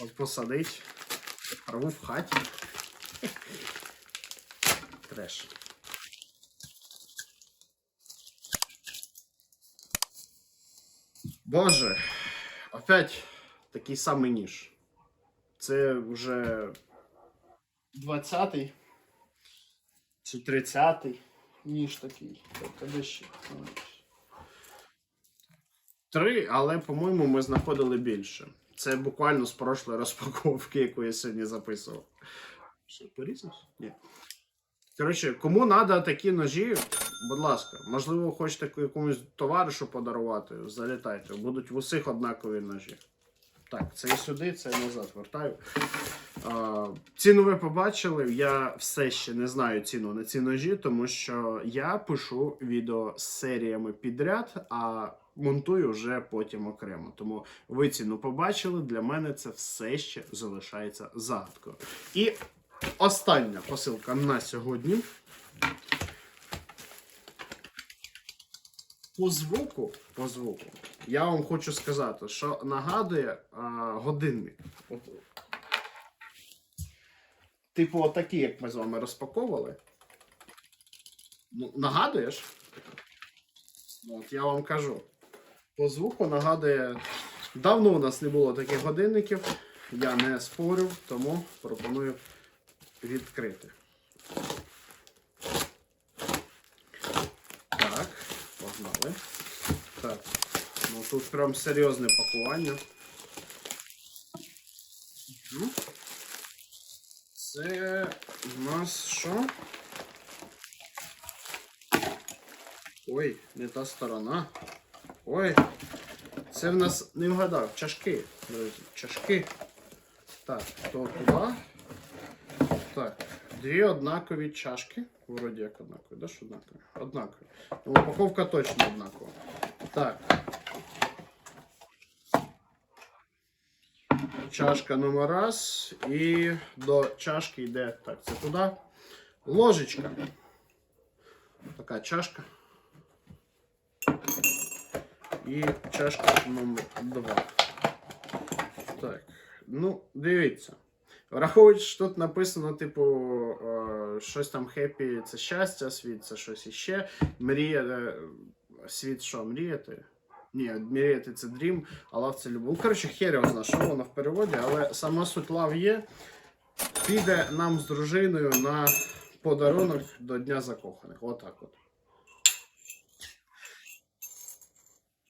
От посадить. Рву в хаті. Треш. Боже, опять такий самий ніж. Це вже 20-й чи 30-й ніж такий. Тобто де ще? Три, але, по-моєму, ми знаходили більше. Це буквально з прошлої розпаковки, яку я сьогодні записував. Що, порізався? Ні. Коротше, кому треба такі ножі, будь ласка, можливо, хочете якомусь товаришу подарувати, залітайте. Будуть в усіх однакові ножі. Так, це і сюди, це і назад вертаю. Ціну ви побачили. Я все ще не знаю ціну на ці ножі, тому що я пишу відео з серіями підряд, а монтую вже потім окремо. Тому ви ціну побачили. Для мене це все ще залишається загадкою. І остання посилка на сьогодні. По звуку, по звуку, я вам хочу сказати, що нагадує а, годинник. Типу, отакі, як ми з вами розпаковували. Ну, нагадуєш? От я вам кажу. По звуку нагадує. Давно у нас не було таких годинників. Я не спорю, тому пропоную відкрити. Так, погнали. Так. Ну тут прям серйозне пакування. Мгм. Це у нас що? Ой, не та сторона. Ой. Це в нас не вгадав. Чашки. Друзі, чашки. Так, то туди. Так, дві однакові чашки. Вроді як однакові, да? Що однакові? Однакові. Ну, упаковка точно однакова. Так. Чашка номер раз. І до чашки йде. Так, це туди. Ложечка. Така чашка. І чашка номер два. Так. Ну, дивіться. Враховуючи, що тут написано, типу, е, щось там хеппі це щастя, світ це щось іще. Мрія, е, світ що, мріяти? Ні, мріяти це дрім, а лав це любов. Ну, коротше, хер його знає, що воно в переводі, але сама суть лав є. Піде нам з дружиною на подарунок до Дня закоханих. Отак от.